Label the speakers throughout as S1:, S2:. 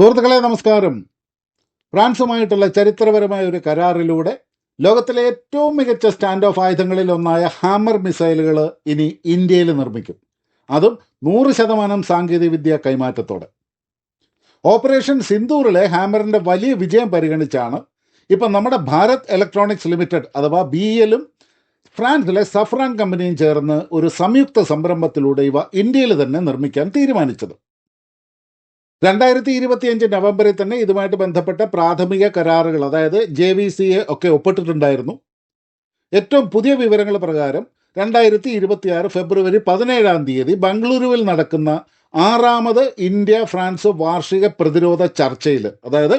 S1: സുഹൃത്തുക്കളെ നമസ്കാരം. ഫ്രാൻസുമായിട്ടുള്ള ചരിത്രപരമായ ഒരു കരാറിലൂടെ ലോകത്തിലെ ഏറ്റവും മികച്ച സ്റ്റാൻഡ് ഓഫ് ആയുധങ്ങളിൽ ഒന്നായ ഹാമർ മിസൈലുകൾ ഇനി ഇന്ത്യയിൽ നിർമ്മിക്കും. അതും നൂറ് ശതമാനം സാങ്കേതികവിദ്യ കൈമാറ്റത്തോടെ. ഓപ്പറേഷൻ സിന്ദൂറിലെ ഹാമറിന്റെ വലിയ വിജയം പരിഗണിച്ചാണ് ഇപ്പം നമ്മുടെ ഭാരത് ഇലക്ട്രോണിക്സ് ലിമിറ്റഡ് അഥവാ ബി എല്ലും ഫ്രാൻസിലെ സഫ്രാൻ കമ്പനിയും ചേർന്ന് ഒരു സംയുക്ത സംരംഭത്തിലൂടെ ഇവ ഇന്ത്യയിൽ തന്നെ നിർമ്മിക്കാൻ തീരുമാനിച്ചത്. രണ്ടായിരത്തി ഇരുപത്തിയഞ്ച് നവംബറിൽ തന്നെ ഇതുമായിട്ട് ബന്ധപ്പെട്ട പ്രാഥമിക കരാറുകൾ അതായത് ജെ വി സി എ ഒക്കെ ഒപ്പിട്ടിട്ടുണ്ടായിരുന്നു. ഏറ്റവും പുതിയ വിവരങ്ങൾ പ്രകാരം രണ്ടായിരത്തി ഇരുപത്തിയാറ് ഫെബ്രുവരി പതിനേഴാം തീയതി ബംഗളൂരുവിൽ നടക്കുന്ന ആറാമത് ഇന്ത്യ ഫ്രാൻസ് വാർഷിക പ്രതിരോധ ചർച്ചയിൽ അതായത്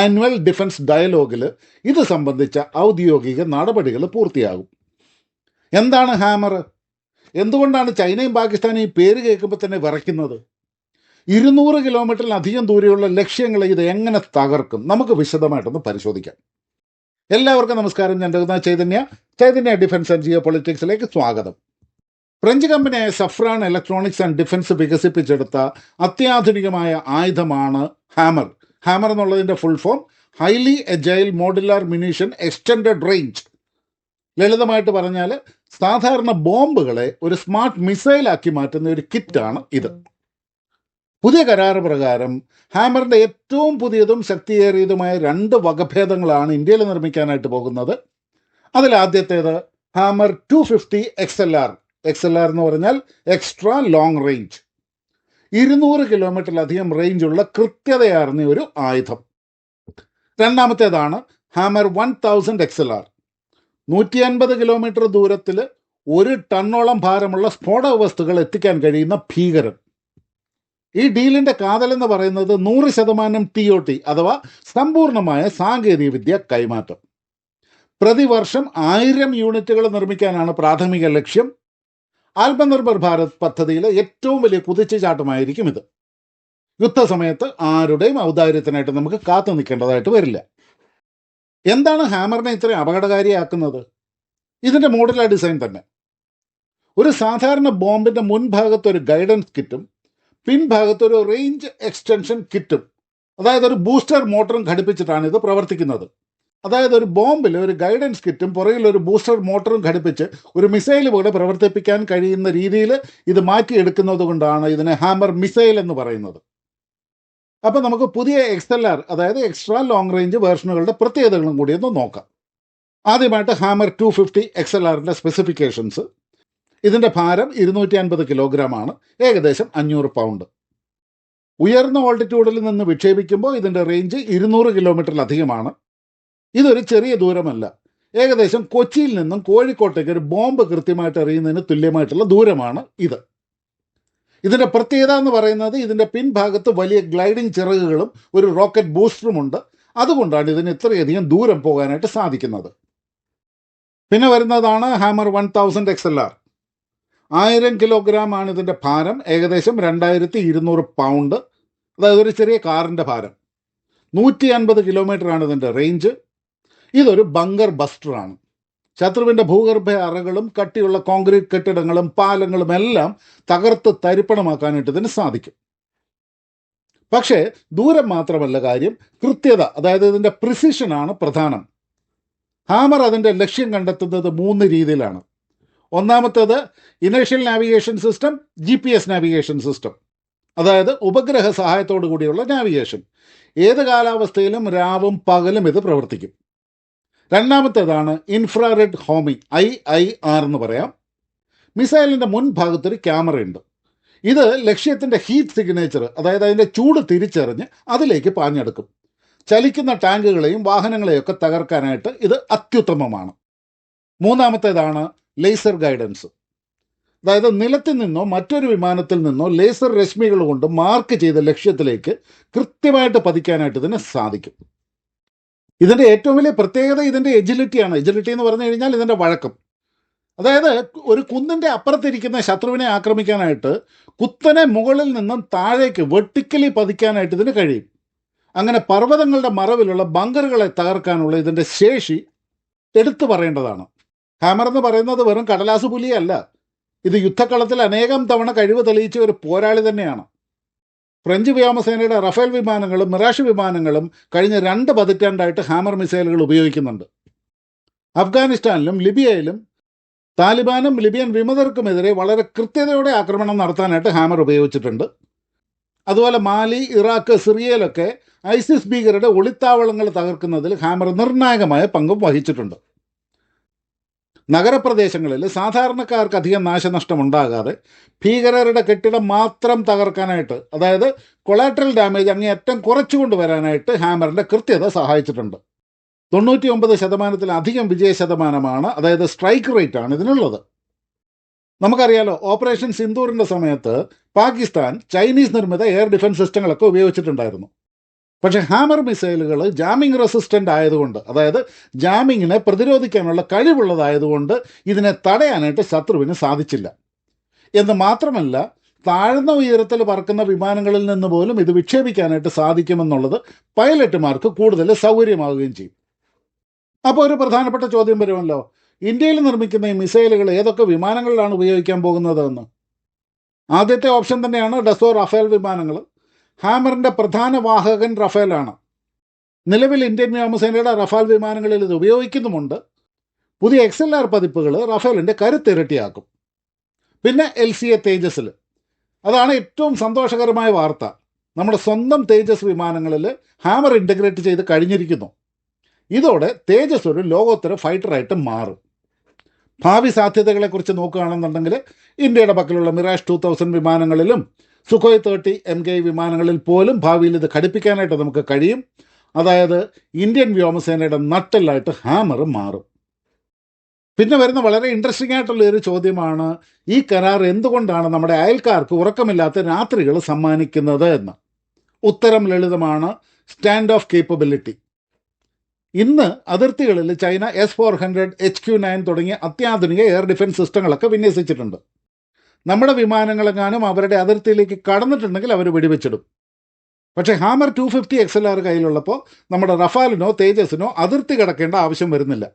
S1: ആനുവൽ ഡിഫൻസ് ഡയലോഗിൽ ഇത് സംബന്ധിച്ച ഔദ്യോഗിക നടപടികൾ പൂർത്തിയാകും. എന്താണ് ഹാമർ? എന്തുകൊണ്ടാണ് ചൈനയും പാകിസ്ഥാനും ഈ പേര് കേൾക്കുമ്പോൾ തന്നെ വിറയ്ക്കുന്നത്? ഇരുന്നൂറ് കിലോമീറ്ററിലധികം ദൂരെയുള്ള ലക്ഷ്യങ്ങളെ ഇത് എങ്ങനെ തകർക്കും? നമുക്ക് വിശദമായിട്ടൊന്ന് പരിശോധിക്കാം. എല്ലാവർക്കും നമസ്കാരം. ഞാൻ Raghunath Chaitanya. Chaitanya defence and geo പൊളിറ്റിക്സിലേക്ക് സ്വാഗതം. ഫ്രഞ്ച് കമ്പനിയായ സഫ്രാൻ ഇലക്ട്രോണിക്സ് ആൻഡ് ഡിഫൻസ് വികസിപ്പിച്ചെടുത്ത അത്യാധുനികമായ ആയുധമാണ് ഹാമർ. ഹാമർ എന്നുള്ളതിന്റെ full form highly agile modular munition extended range ലളിതമായിട്ട് പറഞ്ഞാൽ സാധാരണ ബോംബുകളെ ഒരു സ്മാർട്ട് മിസൈലാക്കി മാറ്റുന്ന ഒരു കിറ്റാണ് ഇത്. പുതിയ കരാർ പ്രകാരം ഹാമറിന്റെ ഏറ്റവും പുതിയതും ശക്തിയേറിയതുമായ രണ്ട് വകഭേദങ്ങളാണ് ഇന്ത്യയിൽ നിർമ്മിക്കാനായിട്ട് പോകുന്നത്. അതിൽ ആദ്യത്തേത് HAMMER two fifty X L R X L R എന്ന് പറഞ്ഞാൽ എക്സ്ട്രാ ലോങ് റേഞ്ച് ഇരുന്നൂറ് കിലോമീറ്ററിലധികം റേഞ്ചുള്ള കൃത്യതയാർന്ന ഒരു ആയുധം. രണ്ടാമത്തേതാണ് HAMMER one thousand X L R നൂറ്റി അൻപത് കിലോമീറ്റർ ദൂരത്തിൽ ഒരു ടണ്ണോളം ഭാരമുള്ള സ്ഫോടക വസ്തുക്കൾ എത്തിക്കാൻ കഴിയുന്ന ഭീകരൻ. ഈ ഡീലിന്റെ കാതലെന്ന് പറയുന്നത് നൂറ് ശതമാനം ടി ഒ ടി അഥവാ സമ്പൂർണമായ സാങ്കേതികവിദ്യ കൈമാറ്റം. പ്രതിവർഷം ആയിരം യൂണിറ്റുകൾ നിർമ്മിക്കാനാണ് പ്രാഥമിക ലക്ഷ്യം. ആത്മനിർഭർ ഭാരത് പദ്ധതിയിലെ ഏറ്റവും വലിയ കുതിച്ചുചാട്ടമായിരിക്കും ഇത്. യുദ്ധസമയത്ത് ആരുടെയും ഔദാര്യത്തിനായിട്ട് നമുക്ക് കാത്തു നിൽക്കേണ്ടതായിട്ട് വരില്ല. എന്താണ് ഹാമറിനെ ഇത്രയും അപകടകാരിയാക്കുന്നത്? ഇതിന്റെ മോഡലാ ഡിസൈൻ തന്നെ. ഒരു സാധാരണ ബോംബിന്റെ മുൻഭാഗത്ത് ഒരു ഗൈഡൻസ് കിറ്റും പിൻഭാഗത്ത് ഒരു റേഞ്ച് എക്സ്റ്റൻഷൻ കിറ്റും അതായത് ഒരു ബൂസ്റ്റർ മോട്ടറും ഘടിപ്പിച്ചിട്ടാണ് ഇത് പ്രവർത്തിക്കുന്നത്. അതായത് ഒരു ബോംബിൽ ഒരു ഗൈഡൻസ് കിറ്റും പുറകിൽ ഒരു ബൂസ്റ്റർ മോട്ടറും ഘടിപ്പിച്ച് ഒരു മിസൈൽ പോലെ പ്രവർത്തിപ്പിക്കാൻ കഴിയുന്ന രീതിയിൽ ഇത് മാറ്റിയെടുക്കുന്നത് കൊണ്ടാണ് ഇതിനെ ഹാമർ മിസൈൽ എന്ന് പറയുന്നത്. അപ്പോൾ നമുക്ക് പുതിയ എക്സ് എൽ ആർ അതായത് എക്സ്ട്രാ ലോങ് റേഞ്ച് വേർഷനുകളുടെ പ്രത്യേകതകളും കൂടി ഒന്ന് നോക്കാം. ആദ്യമായിട്ട് Hammer two fifty X L ആറിന്റെ സ്പെസിഫിക്കേഷൻസ് ഇതിന്റെ ഭാരം ഇരുന്നൂറ്റി അൻപത് കിലോഗ്രാമാണ്. ഏകദേശം അഞ്ഞൂറ് പൗണ്ട് ഉയർന്ന ഓൾട്ടിറ്റ്യൂഡിൽ നിന്ന് വിക്ഷേപിക്കുമ്പോൾ ഇതിന്റെ റേഞ്ച് ഇരുന്നൂറ് കിലോമീറ്ററിലധികമാണ് ഇതൊരു ചെറിയ ദൂരമല്ല. ഏകദേശം കൊച്ചിയിൽ നിന്നും കോഴിക്കോട്ടേക്ക് ഒരു ബോംബ് കൃത്യമായിട്ട് എറിയുന്നതിന് തുല്യമായിട്ടുള്ള ദൂരമാണ് ഇത്. ഇതിന്റെ പ്രത്യേകത എന്ന് പറയുന്നത് ഇതിന്റെ പിൻഭാഗത്ത് വലിയ ഗ്ലൈഡിംഗ് ചിറകുകളും ഒരു റോക്കറ്റ് ബൂസ്റ്ററും ഉണ്ട്. അതുകൊണ്ടാണ് ഇതിന് ഇത്രയധികം ദൂരം പോകാനായിട്ട് സാധിക്കുന്നത്. പിന്നെ വരുന്നതാണ് Hammer one thousand X L R ആയിരം കിലോഗ്രാം ആണ് ഇതിന്റെ ഭാരം. ഏകദേശം രണ്ടായിരത്തി ഇരുന്നൂറ് പൗണ്ട് അതായത് ഒരു ചെറിയ കാറിന്റെ ഭാരം. നൂറ്റി അൻപത് കിലോമീറ്റർ ആണ് ഇതിന്റെ റേഞ്ച് ഇതൊരു ബങ്കർ ബസ്റ്ററാണ് ശത്രുവിന്റെ ഭൂഗർഭ അറകളും കട്ടിയുള്ള കോൺക്രീറ്റ് കെട്ടിടങ്ങളും പാലങ്ങളും എല്ലാം തകർത്ത് തരിപ്പണമാക്കാനായിട്ട് ഇതിന് സാധിക്കും. പക്ഷേ ദൂരം മാത്രമല്ല കാര്യം കൃത്യത അതായത് ഇതിന്റെ പ്രിസിഷനാണ് പ്രധാനം. ഹാമർ അതിന്റെ ലക്ഷ്യം കണ്ടെത്തുന്നത് മൂന്ന് രീതിയിലാണ്. ഒന്നാമത്തേത് inertial navigation system G P S navigation system. അതായത് ഉപഗ്രഹ സഹായത്തോടു കൂടിയുള്ള നാവിഗേഷൻ. ഏത് കാലാവസ്ഥയിലും രാവും പകലും ഇത് പ്രവർത്തിക്കും. രണ്ടാമത്തേതാണ് infrared homing I I R എന്ന് പറയാം. മിസൈലിന്റെ മുൻഭാഗത്തൊരു ക്യാമറ ഉണ്ട് ഇത് ലക്ഷ്യത്തിന്റെ ഹീറ്റ് സിഗ്നേച്ചർ അതായത് അതിന്റെ ചൂട് തിരിച്ചറിഞ്ഞ് അതിലേക്ക് പാഞ്ഞെടുക്കും. ചലിക്കുന്ന ടാങ്കുകളെയും വാഹനങ്ങളെയൊക്കെ തകർക്കാനായിട്ട് ഇത് അത്യുത്തമമാണ്. മൂന്നാമത്തേതാണ് ലേസർ ഗൈഡൻസ്. അതായത് നിലത്തിൽ നിന്നോ മറ്റൊരു വിമാനത്തിൽ നിന്നോ ലേസർ രശ്മികൾ കൊണ്ട് മാർക്ക് ചെയ്ത ലക്ഷ്യത്തിലേക്ക് കൃത്യമായിട്ട് പതിക്കാനായിട്ട് ഇതിന് സാധിക്കും. ഇതിന്റെ ഏറ്റവും വലിയ പ്രത്യേകത ഇതിന്റെ എജിലിറ്റിയാണ് എജിലിറ്റി എന്ന് പറഞ്ഞു കഴിഞ്ഞാൽ ഇതിന്റെ വഴക്കം. അതായത് ഒരു കുന്നിന്റെ അപ്പുറത്തിരിക്കുന്ന ശത്രുവിനെ ആക്രമിക്കാനായിട്ട് കുത്തനെ മുകളിൽ നിന്നും താഴേക്ക് വെട്ടിക്കലി പതിക്കാനായിട്ട് ഇതിന് കഴിയും. അങ്ങനെ പർവതങ്ങളുടെ മറവിലുള്ള ബങ്കറുകളെ തകർക്കാനുള്ള ഇതിന്റെ ശേഷി എടുത്തു പറയേണ്ടതാണ്. ഹാമർ എന്ന് പറയുന്നത് വെറും കടലാസ് പുലിയല്ല. ഇത് യുദ്ധക്കളത്തിൽ അനേകം തവണ കഴിവ് തെളിയിച്ച ഒരു പോരാളി തന്നെയാണ്. ഫ്രഞ്ച് വ്യോമസേനയുടെ റഫേൽ വിമാനങ്ങളും മിറാഷ് വിമാനങ്ങളും കഴിഞ്ഞ രണ്ട് പതിറ്റാണ്ടായിട്ട് ഹാമർ മിസൈലുകൾ ഉപയോഗിക്കുന്നുണ്ട്. അഫ്ഗാനിസ്ഥാനിലും ലിബിയയിലും താലിബാനും ലിബിയൻ വിമതർക്കുമെതിരെ വളരെ കൃത്യതയോടെ ആക്രമണം നടത്താനായിട്ട് ഹാമർ ഉപയോഗിച്ചിട്ടുണ്ട്. അതുപോലെ മാലി ഇറാഖ് സിറിയയിലൊക്കെ ഐസിസ് ഭീകരരുടെ ഒളിത്താവളങ്ങൾ തകർക്കുന്നതിൽ ഹാമർ നിർണായകമായ പങ്കും വഹിച്ചിട്ടുണ്ട്. നഗരപ്രദേശങ്ങളിൽ സാധാരണക്കാർക്ക് അധികം നാശനഷ്ടം ഉണ്ടാകാതെ ഭീകരരുടെ കെട്ടിടം മാത്രം തകർക്കാനായിട്ട് അതായത് കൊളാട്രൽ ഡാമേജ് അങ്ങേയറ്റം കുറച്ചു കൊണ്ടുവരാനായിട്ട് ഹാമറിന്റെ കൃത്യത സഹായിച്ചിട്ടുണ്ട്. തൊണ്ണൂറ്റി ഒമ്പത് ശതമാനത്തിലധികം വിജയ ശതമാനമാണ് അതായത് സ്ട്രൈക്ക് റേറ്റ് ആണ് ഇതിനുള്ളത്. നമുക്കറിയാലോ ഓപ്പറേഷൻ സിന്ദൂറിന്റെ സമയത്ത് പാകിസ്ഥാൻ ചൈനീസ് നിർമ്മിത എയർ ഡിഫൻസ് സിസ്റ്റങ്ങളൊക്കെ ഉപയോഗിച്ചിട്ടുണ്ടായിരുന്നു. പക്ഷേ ഹാമർ മിസൈലുകൾ ജാമിംഗ് റെസിസ്റ്റന്റ് ആയതുകൊണ്ട് അതായത് ജാമിങ്ങിനെ പ്രതിരോധിക്കാനുള്ള കഴിവുള്ളതായതുകൊണ്ട് ഇതിനെ തടയാനായിട്ട് ശത്രുവിന് സാധിച്ചില്ല. എന്ന് മാത്രമല്ല താഴ്ന്ന ഉയരത്തിൽ പറക്കുന്ന വിമാനങ്ങളിൽ നിന്ന് പോലും ഇത് വിക്ഷേപിക്കാനായിട്ട് സാധിക്കുമെന്നുള്ളത് പൈലറ്റുമാർക്ക് കൂടുതൽ സൗകര്യമാവുകയും ചെയ്യും. അപ്പോൾ ഒരു പ്രധാനപ്പെട്ട ചോദ്യം വരുമല്ലോ. ഇന്ത്യയിൽ നിർമ്മിക്കുന്ന ഈ മിസൈലുകൾ ഏതൊക്കെ വിമാനങ്ങളിലാണ് ഉപയോഗിക്കാൻ പോകുന്നതെന്ന്? ആദ്യത്തെ ഓപ്ഷൻ തന്നെയാണ് ഡസോ റഫേൽ വിമാനങ്ങൾ. ഹാമറിന്റെ പ്രധാന വാഹകൻ റഫേലാണ്. നിലവിൽ ഇന്ത്യൻ വ്യോമസേനയുടെ റഫാൽ വിമാനങ്ങളിൽ ഇത് ഉപയോഗിക്കുന്നുമുണ്ട്. പുതിയ എക്സ് എൽ ആർ പതിപ്പുകൾ റഫേലിന്റെ കരുത്തിരട്ടിയാക്കും. പിന്നെ എൽ സി എ തേജസ്സിൽ അതാണ് ഏറ്റവും സന്തോഷകരമായ വാർത്ത. നമ്മുടെ സ്വന്തം തേജസ് വിമാനങ്ങളിൽ ഹാമർ ഇന്റഗ്രേറ്റ് ചെയ്ത് കഴിഞ്ഞിരിക്കുന്നു. ഇതോടെ തേജസ് ഒരു ലോകോത്തര ഫൈറ്ററായിട്ട് മാറും. ഭാവി സാധ്യതകളെക്കുറിച്ച് നോക്കുകയാണെന്നുണ്ടെങ്കിൽ ഇന്ത്യയുടെ പക്കലുള്ള മിറാഷ് ടു തൗസൻഡ് വിമാനങ്ങളിലും സുഖോയ് തേർട്ടി എം കെ വിമാനങ്ങളിൽ പോലും ഭാവിയിൽ ഇത് ഘടിപ്പിക്കാനായിട്ട് നമുക്ക് കഴിയും. അതായത് ഇന്ത്യൻ വ്യോമസേനയുടെ നട്ടലായിട്ട് ഹാമർ മാറും. പിന്നെ വരുന്ന വളരെ ഇൻട്രസ്റ്റിംഗ് ആയിട്ടുള്ള ഒരു ചോദ്യമാണ് ഈ കരാർ എന്തുകൊണ്ടാണ് നമ്മുടെ അയൽക്കാർക്ക് ഉറക്കമില്ലാത്ത രാത്രികൾ സമ്മാനിക്കുന്നത് എന്ന്? ഉത്തരം ലളിതമാണ് സ്റ്റാൻഡ് ഓഫ് കേപ്പബിലിറ്റി ഇന്ന് അതിർത്തികളിൽ China S four hundred H Q nine തുടങ്ങിയ അത്യാധുനിക എയർ ഡിഫൻസ് സിസ്റ്റങ്ങളൊക്കെ വിന്യസിച്ചിട്ടുണ്ട്. നമ്മുടെ വിമാനങ്ങളെങ്ങാനും അവരുടെ അതിർത്തിയിലേക്ക് കടന്നിട്ടുണ്ടെങ്കിൽ അവർ വെടിവെച്ചിടും. പക്ഷേ Hammer two fifty X L R കയ്യിലുള്ളപ്പോൾ നമ്മുടെ റഫാലിനോ തേജസിനോ അതിർത്തി കടക്കേണ്ട ആവശ്യം വരുന്നില്ല.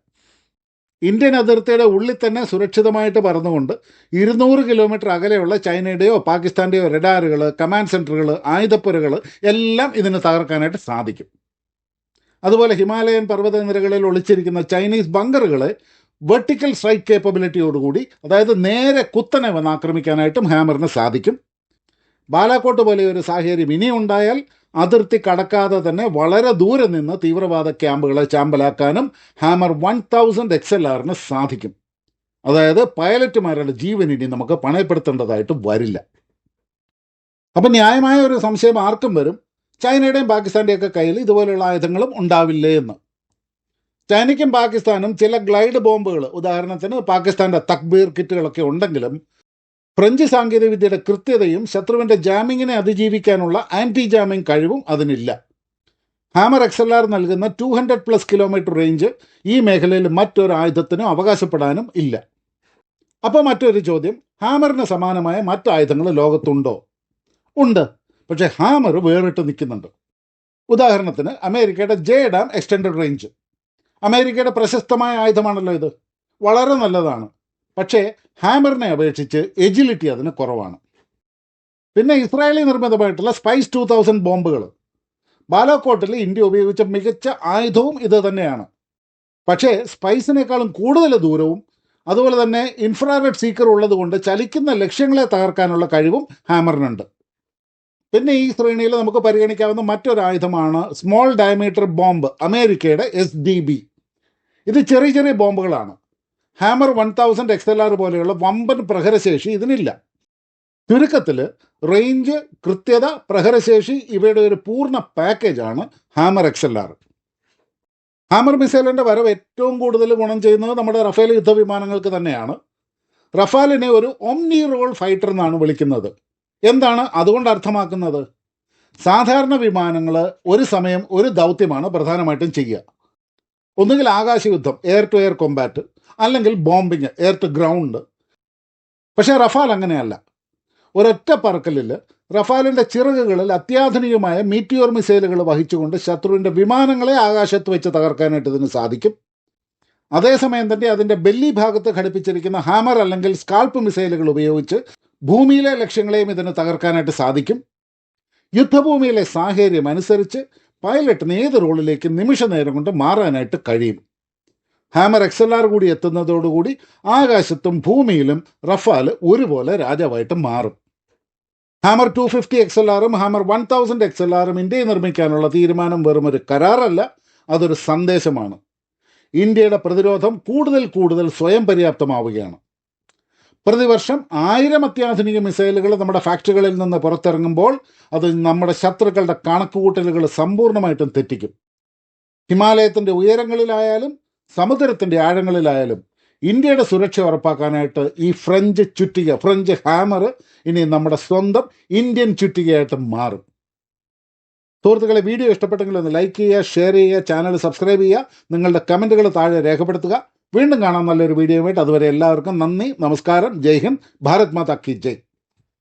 S1: ഇന്ത്യൻ അതിർത്തിയുടെ ഉള്ളിൽ തന്നെ സുരക്ഷിതമായിട്ട് പറന്നുകൊണ്ട് ഇരുന്നൂറ് കിലോമീറ്റർ അകലെയുള്ള ചൈനയുടെയോ പാകിസ്ഥാന്റെയോ റെഡാറുകൾ കമാൻഡ് സെന്ററുകൾ ആയുധപ്പുരകൾ എല്ലാം ഇതിന് തകർക്കാനായിട്ട് സാധിക്കും. അതുപോലെ ഹിമാലയൻ പർവതനിരകളിൽ ഒളിച്ചിരിക്കുന്ന ചൈനീസ് ബങ്കറുകളെ വെർട്ടിക്കൽ സ്ട്രൈക്ക് കേപ്പബിലിറ്റിയോടുകൂടി അതായത് നേരെ കുത്തനെ വന്ന് ആക്രമിക്കാനായിട്ടും ഹാമറിന് സാധിക്കും. ബാലാക്കോട്ട് പോലെ ഒരു സാഹചര്യം ഇനി ഉണ്ടായാൽ അതിർത്തി കടക്കാതെ തന്നെ വളരെ ദൂരെ നിന്ന് തീവ്രവാദ ക്യാമ്പുകളെ ചാമ്പലാക്കാനും Hammer one thousand X L ആറിന് സാധിക്കും. അതായത് പൈലറ്റുമാരുടെ ജീവൻ ഇനി നമുക്ക് പണയപ്പെടുത്തേണ്ടതായിട്ട് വരില്ല. അപ്പം ന്യായമായ ഒരു സംശയം ആർക്കും വരും? ചൈനയുടെയും പാകിസ്ഥാന്റെയൊക്കെ കയ്യിൽ ഇതുപോലെയുള്ള ആയുധങ്ങളും ഉണ്ടാവില്ലേ എന്ന്. ചൈനയ്ക്കും പാകിസ്ഥാനും ചില ഗ്ലൈഡ് ബോംബുകൾ ഉദാഹരണത്തിന് പാകിസ്ഥാന്റെ തക്ബീർ കിറ്റുകളൊക്കെ ഉണ്ടെങ്കിലും ഫ്രഞ്ച് സാങ്കേതികവിദ്യയുടെ കൃത്യതയും ശത്രുവിന്റെ ജാമിങ്ങിനെ അതിജീവിക്കാനുള്ള ആന്റി ജാമിംഗ് കഴിവും അതിനില്ല. ഹാമർ എക്സ് എൽ ആർ നൽകുന്ന two hundred plus kilometre range ഈ മേഖലയിൽ മറ്റൊരു ആയുധത്തിനും അവകാശപ്പെടാനും ഇല്ല. അപ്പോൾ മറ്റൊരു ചോദ്യം ഹാമറിന് സമാനമായ മറ്റു ആയുധങ്ങൾ ലോകത്തുണ്ടോ? ഉണ്ട്. പക്ഷേ ഹാമർ വേറിട്ട് നിൽക്കുന്നുണ്ട്. ഉദാഹരണത്തിന് അമേരിക്കയുടെ ജെ ഡാം എക്സ്റ്റൻഡഡ് റേഞ്ച് അമേരിക്കയുടെ പ്രശസ്തമായ ആയുധമാണല്ലോ ഇത്. വളരെ നല്ലതാണ്. പക്ഷേ ഹാമറിനെ അപേക്ഷിച്ച് എജിലിറ്റി അതിന് കുറവാണ്. പിന്നെ ഇസ്രായേലി നിർമ്മിതമായിട്ടുള്ള സ്പൈസ് ടു തൗസൻഡ് ബോംബുകൾ. ബാലാക്കോട്ടിൽ ഇന്ത്യ ഉപയോഗിച്ച മികച്ച ആയുധവും ഇത് തന്നെയാണ്. പക്ഷേ സ്പൈസിനേക്കാളും കൂടുതൽ ദൂരവും അതുപോലെ തന്നെ ഇൻഫ്രാറെഡ് സീക്കർ ഉള്ളതുകൊണ്ട് ചലിക്കുന്ന ലക്ഷ്യങ്ങളെ തകർക്കാനുള്ള കഴിവും ഹാമറിനുണ്ട്. പിന്നെ ഈ ശ്രേണിയിൽ നമുക്ക് പരിഗണിക്കാവുന്ന മറ്റൊരു ആയുധമാണ് സ്മോൾ ഡയമീറ്റർ ബോംബ് അമേരിക്കയുടെ എസ് ഡി ബി ഇത് ചെറിയ ചെറിയ ബോംബുകളാണ്. Hammer one thousand X L R പോലെയുള്ള വമ്പൻ പ്രഹരശേഷി ഇതിനില്ല. ചുരുക്കത്തിൽ റേഞ്ച് കൃത്യത പ്രഹരശേഷി ഇവയുടെ ഒരു പൂർണ പാക്കേജാണ് Hammer X L R Hammer മിസൈലിന്റെ വരവ് ഏറ്റവും കൂടുതൽ ഗുണം ചെയ്യുന്നത് നമ്മുടെ റഫേൽ യുദ്ധവിമാനങ്ങൾക്ക് തന്നെയാണ്. റഫാലിനെ ഒരു ഒംനി റോൾ ഫൈറ്റർ എന്നാണ് വിളിക്കുന്നത്. എന്താണ് അതുകൊണ്ട് അർത്ഥമാക്കുന്നത്? സാധാരണ വിമാനങ്ങൾ ഒരു സമയം ഒരു ദൗത്യമാണ് പ്രധാനമായിട്ടും ചെയ്യുക. ഒന്നുകിൽ ആകാശയുദ്ധം എയർ ടു എയർ കോമ്പാറ്റ് അല്ലെങ്കിൽ ബോംബിങ് എയർ ടു ഗ്രൗണ്ട് പക്ഷേ റഫാൽ അങ്ങനെയല്ല. ഒരൊറ്റ പറക്കലിൽ റഫാലിന്റെ ചിറകുകളിൽ അത്യാധുനികമായ മീറ്റിയോർ മിസൈലുകൾ വഹിച്ചുകൊണ്ട് ശത്രുവിന്റെ വിമാനങ്ങളെ ആകാശത്ത് വെച്ച് തകർക്കാനായിട്ട് ഇതിന് സാധിക്കും. അതേസമയം തന്നെ അതിന്റെ ബെല്ലി ഭാഗത്ത് ഘടിപ്പിച്ചിരിക്കുന്ന ഹാമർ അല്ലെങ്കിൽ സ്കാൾപ്പ് മിസൈലുകൾ ഉപയോഗിച്ച് ഭൂമിയിലെ ലക്ഷ്യങ്ങളെയും ഇതിന് തകർക്കാനായിട്ട് സാധിക്കും. യുദ്ധഭൂമിയിലെ സാഹചര്യം അനുസരിച്ച് പൈലറ്റിന് ഏത് റോളിലേക്ക് നിമിഷ നേരം കൊണ്ട് മാറാനായിട്ട് കഴിയും? ഹാമർ എക്സ് എൽ ആർ കൂടി എത്തുന്നതോടുകൂടി ആകാശത്തും ഭൂമിയിലും റഫാൽ ഒരുപോലെ രാജാവായിട്ട് മാറും. Hammer two fifty X L ആറും Hammer one thousand X L ആറും ഇന്ത്യയെ നിർമ്മിക്കാനുള്ള തീരുമാനം വെറും ഒരു കരാറല്ല അതൊരു സന്ദേശമാണ്. ഇന്ത്യയുടെ പ്രതിരോധം കൂടുതൽ കൂടുതൽ സ്വയം പര്യാപ്തമാവുകയാണ്. പ്രതിവർഷം ആയിരം അത്യാധുനിക മിസൈലുകൾ നമ്മുടെ ഫാക്ടറികളിൽ നിന്ന് പുറത്തിറങ്ങുമ്പോൾ അത് നമ്മുടെ ശത്രുക്കളുടെ കണക്കുകൂട്ടലുകൾ സമ്പൂർണമായിട്ടും തെറ്റിക്കും. ഹിമാലയത്തിന്റെ ഉയരങ്ങളിലായാലും സമുദ്രത്തിന്റെ ആഴങ്ങളിലായാലും ഇന്ത്യയുടെ സുരക്ഷ ഉറപ്പാക്കാനായിട്ട് ഈ ഫ്രഞ്ച് ചുറ്റിക ഫ്രഞ്ച് ഹാമർ ഇനി നമ്മുടെ സ്വന്തം ഇന്ത്യൻ ചുറ്റികയായിട്ട് മാറും. സുഹൃത്തുക്കളെ വീഡിയോ ഇഷ്ടപ്പെട്ടെങ്കിൽ ഒന്ന് ലൈക്ക് ചെയ്യുക ഷെയർ ചെയ്യുക ചാനൽ സബ്സ്ക്രൈബ് ചെയ്യുക നിങ്ങളുടെ കമന്റുകൾ താഴെ രേഖപ്പെടുത്തുക. വീണ്ടും കാണാം നല്ലൊരു വീഡിയോ ആയിട്ട്. അതുവരെ എല്ലാവർക്കും നന്ദി നമസ്കാരം. ജയ് ഹിന്ദ്. ഭാരത് മാതാ കി ജയ്.